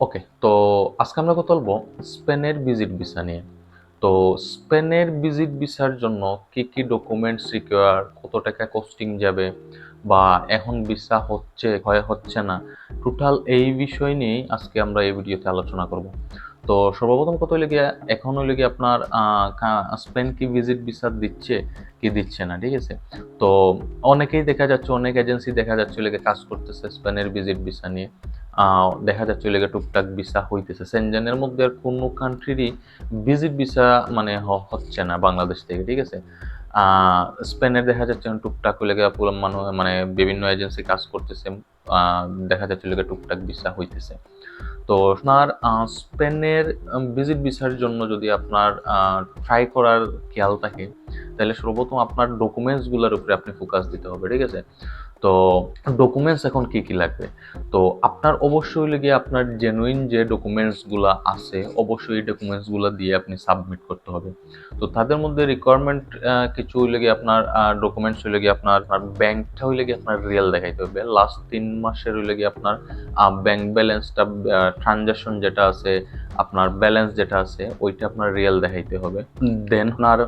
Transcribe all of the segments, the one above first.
ওকে তো আজকে আমরা কথা বলব স্পেনের ভিজিট ভিসা নিয়ে। তো স্পেনের ভিজিট ভিসার জন্য কি কি ডকুমেন্টস রিকোয়ার কত টাকা কস্টিং যাবে বা এখন ভিসা হচ্ছে হয় হচ্ছে না টোটাল এই বিষয় নিয়েই আজকে আমরা এই ভিডিওতে আলোচনা করব। তো সর্বপ্রথম কথা হইলে গিয়ে, এখন হইলে গিয়ে আপনার স্পেন কি ভিজিট ভিসা দিচ্ছে, কি দিচ্ছে না, ঠিক আছে? তো অনেকেই দেখা যাচ্ছে, অনেক এজেন্সি দেখা যাচ্ছে হইলে কাজ করতেছে স্পেনের ভিজিট ভিসা নিয়ে। দেখা যাচ্ছে লেগে টুকটাক ভিসা হইতেছে। সেনজেনের মধ্যে আর কোনো কান্ট্রিরই ভিজিট ভিসা মানে হচ্ছে না বাংলাদেশ থেকে, ঠিক আছে? স্পেনের দেখা যাচ্ছে টুকটাক লেগে পুরো মানুষ মানে বিভিন্ন এজেন্সি কাজ করতেছে দেখা যাচ্ছে লেগে টুকটাক ভিসা হইতেছে। তো আপনার স্পেনের ভিজিট ভিসার জন্য যদি আপনার ট্রাই করার খেয়াল থাকে তাহলে সর্বপ্রথম আপনার ডকুমেন্টসগুলোর উপরে আপনি ফোকাস দিতে হবে, ঠিক আছে? তো ডকুমেন্টস এখন কি কি লাগবে? তো আপনার অবশ্যই লেগে আপনার জেনুইন যে ডকুমেন্টসগুলো আছে, অবশ্যই ডকুমেন্টসগুলো দিয়ে আপনি সাবমিট করতে হবে। তো তাদের মধ্যে রিকোয়ারমেন্ট কিছু হইলে গিয়ে আপনার ডকুমেন্টস হইলে গিয়ে আপনার ব্যাংকটা হইলে গিয়ে আপনার রিয়েল দেখাইতে হবে। লাস্ট তিন মাসের হইলে গিয়ে আপনার ব্যাংক ব্যালেন্সটা ট্রানজাকশন যেটা আছে আপনার ব্যালেন্স যেটা আছে, ওইটা আপনার রিয়েল দেখাইতে হবে। দেন আপনার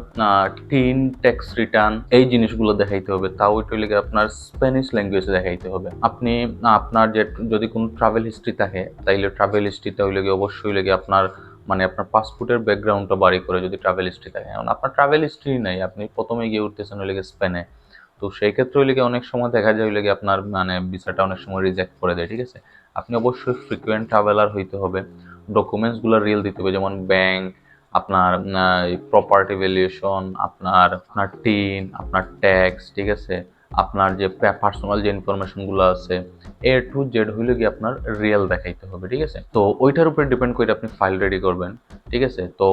টিন ট্যাক্স রিটার্ন এই জিনিসগুলো দেখাইতে হবে। তাও ওইটা গিয়ে আপনার স্প্যানিশ ল্যাঙ্গুয়েজে দেখাইতে হবে। আপনি, আপনার যে, যদি কোনো ট্রাভেল হিস্ট্রি থাকে, তাইলে ট্রাভেল হিস্ট্রিটা হইলে গিয়ে অবশ্যই গিয়ে আপনার মানে আপনার পাসপোর্টের ব্যাকগ্রাউন্ডটা বাড়ি করে যদি ট্রাভেল হিস্ট্রি থাকে। এখন আপনার ট্রাভেল হিস্ট্রি নাই, আপনি প্রথমে গিয়ে উঠতেছেন হইলে গিয়ে স্পেনে তো সেই ক্ষেত্রে হইলে গিয়ে অনেক সময় দেখা যায় হইলে গিয়ে আপনার মানে ভিসাটা অনেক সময় রিজেক্ট করে দেয়, ঠিক আছে? আপনি অবশ্যই ফ্রিকুয়েন্ট ট্রাভেলার হইতে হবে। ডকুমেন্টসগুলো রিয়েল দিতে হবে, যেমন ব্যাংক আপনার প্রপার্টি ভ্যালুয়েশন আপনার আপনার টিন আপনার ট্যাক্স ঠিক আছে? আপনার যে পার্সোনাল যে ইনফরমেশনগুলো আছে এ টু জেড হইলে গিয়ে আপনার রিয়েল দেখাইতে হবে, ঠিক আছে? তো ওইটার উপরে ডিপেন্ড করে আপনি ফাইল রেডি করবেন, ঠিক আছে? তো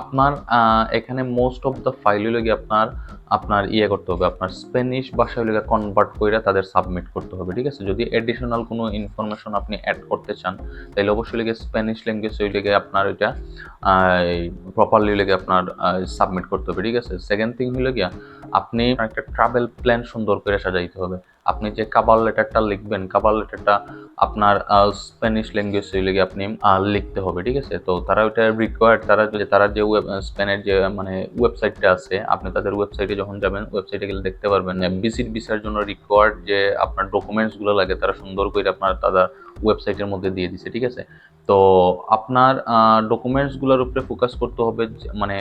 আপনার এখানে মোস্ট অফ দ্য ফাইল হইলে গিয়ে আপনার আপনার ইয়ে করতে হবে, আপনার স্প্যানিশ ভাষা হইলে কনভার্ট করে তাদের সাবমিট করতে হবে, ঠিক আছে? যদি এডিশনাল কোনো ইনফরমেশন আপনি অ্যাড করতে চান তাহলে অবশ্যই লেগে স্প্যানিশ ল্যাঙ্গুয়েজ হইলে গিয়ে আপনার ওইটা প্রপারলি লেগে আপনার সাবমিট করতে হবে, ঠিক আছে? সেকেন্ড থিং হইলে গিয়া আপনি একটা ট্রাভেল প্ল্যান সুন্দর করে সাজাইতে হবে। আপনি যে কাবাল লেটারটা লিখবেন কাবাল লেটারটা আপনার স্প্যানিশ ল্যাঙ্গুয়েজ গিয়ে আপনি লিখতে হবে, ঠিক আছে? তো তারা ওইটা রিকোয়ার্ড তারা যে তারা যে স্পেনের যে মানে ওয়েবসাইটটা আছে, আপনি তাদের ওয়েবসাইটে যখন যাবেন ওয়েবসাইটে গেলে দেখতে পারবেন ভিজিট ভিসার জন্য রিকোয়ার্ড যে আপনার ডকুমেন্টসগুলো লাগে, তারা সুন্দর করে আপনার তাদের ওয়েবসাইটের মধ্যে দিয়ে দিছে, ঠিক আছে? তো আপনার ডকুমেন্টসগুলোর উপরে ফোকাস করতে হবে মানে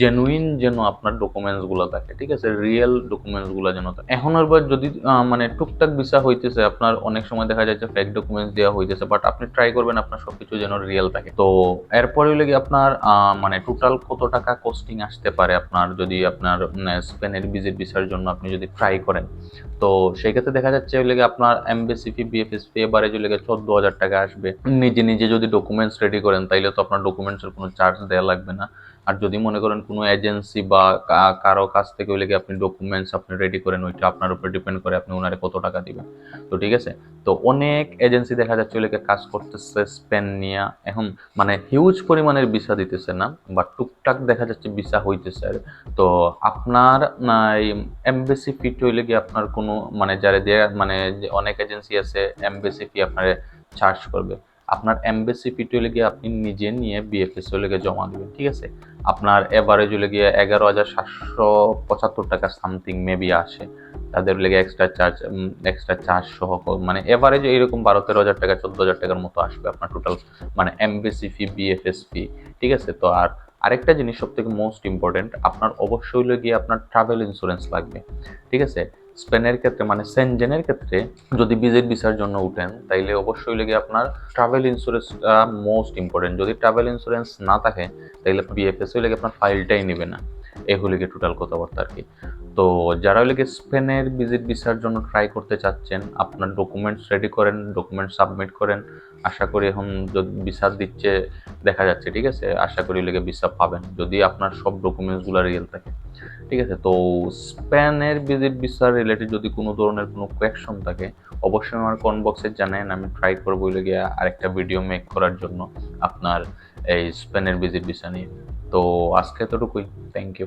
জেনুইন যেন আপনার ডকুমেন্টসগুলো থাকে, ঠিক আছে? রিয়েল ডকুমেন্টসগুলো যেন থাকে। এখন আবার যদি মানে টুকটাক ভিসা হইতেছে, আপনার অনেক সময় দেখা যায় যে ফেক ডকুমেন্টস দেওয়া হইতেছে বাট আপনি ট্রাই করবেন আপনার সব কিছু যেন রিয়েল থাকে। তো এরপরে কি আপনার মানে টোটাল কত টাকা কস্টিং আসতে পারে আপনার, যদি আপনার স্পেনের ভিজিট ভিসার জন্য আপনি যদি ট্রাই করেন। তো সেই ক্ষেত্রে দেখা যাচ্ছে গিয়ে আপনার এমবিসি ফি বিএফএস ফি এবারে হইলে গিয়ে চোদ্দ হাজার টাকা আসবে। নিজে নিজে যদি ডকুমেন্টস রেডি করেন, তাইলে তো আপনার ডকুমেন্টসের কোনো চার্জ দেওয়া লাগবে না। আর যদি মনে করেন কোনো এজেন্সি বা কা- কারও কাছ থেকে হইলে গিয়ে আপনি ডকুমেন্টস আপনি রেডি করেন, ওইটা আপনার উপর ডিপেন্ড করে আপনি ওনারে কত টাকা দিবেন? তো ঠিক আছে? তো অনেক এজেন্সি দেখা যাচ্ছে ওইলে কাজ করতেছে স্পেন নিয়ে। এখন মানে হিউজ পরিমাণের ভিসা দিতেছে না বা টুকটাক দেখা যাচ্ছে ভিসা হইতেছে আর। তো আপনার এই এমবেসি ফিট হইলে গিয়ে আপনার কোনো মানে যারা দেয়া মানে অনেক এজেন্সি আছে এমবেসি ফি আপনার চার্জ করবে। আপনার এমবেসি হইলে গিয়ে আপনি নিজে নিয়ে বিএফএস হইলে গিয়ে জমা দিবেন, ঠিক আছে? আপনার এভারেজ হলে গিয়ে এগারো হাজার সাতশো পঁচাত্তর টাকা সামথিং মেবি আসে। তাদের লেগে এক্সট্রা চার্জ এক্সট্রা চার্জ সহ মানে এভারেজ এরকম বারো তেরো হাজার টাকা, চোদ্দ হাজার টাকার মতো আসবে আপনার টোটাল মানে এমবিসি ফি বিএফএস ফি ঠিক আছে? তো আর আরেকটা জিনিস সব থেকে মোস্ট ইম্পর্টেন্ট আপনার অবশ্যই গিয়ে আপনার ট্রাভেল ইন্স্যুরেন্স লাগবে, ঠিক আছে? স্পেনের ক্ষেত্রে মানে সেনজেনের ক্ষেত্রে যদি ভিজিট ভিসার জন্য উঠেন, তাইলে অবশ্যই লেগে আপনার ট্রাভেল ইন্স্যুরেন্সটা মোস্ট ইম্পর্টেন্ট যদি ট্রাভেল ইন্স্যুরেন্স না থাকে, তাইলে বিএফএস লেগে আপনার ফাইলটাই নেবে না। এই হলে গিয়ে টোটাল কথাবার্তা আর কি। তো যারা লেগে স্পেনের ভিজিট ভিসার জন্য ট্রাই করতে চাচ্ছেন, আপনার ডকুমেন্টস রেডি করেন ডকুমেন্টস সাবমিট করেন আশা করি এখন যদি ভিসা দিচ্ছে, দেখা যাচ্ছে, ঠিক আছে? আশা করি লেগে ভিসা পাবেন, যদি আপনার সব ডকুমেন্টসগুলো রিয়েল থাকে, ঠিক আছে? তো স্পেনের ভিজিট ভিসা রিলেটেড যদি কোনো ধরনের কোনো কোয়েকশন থাকে, অবশ্যই আমার বক্সে জানান আমি ট্রাই করব বলে গিয়ে আরেকটা ভিডিও মেক করার জন্য আপনার এই স্পেনের ভিজিট ভিসা নিয়ে। তো আজকে এতটুকুই থ্যাংক ইউ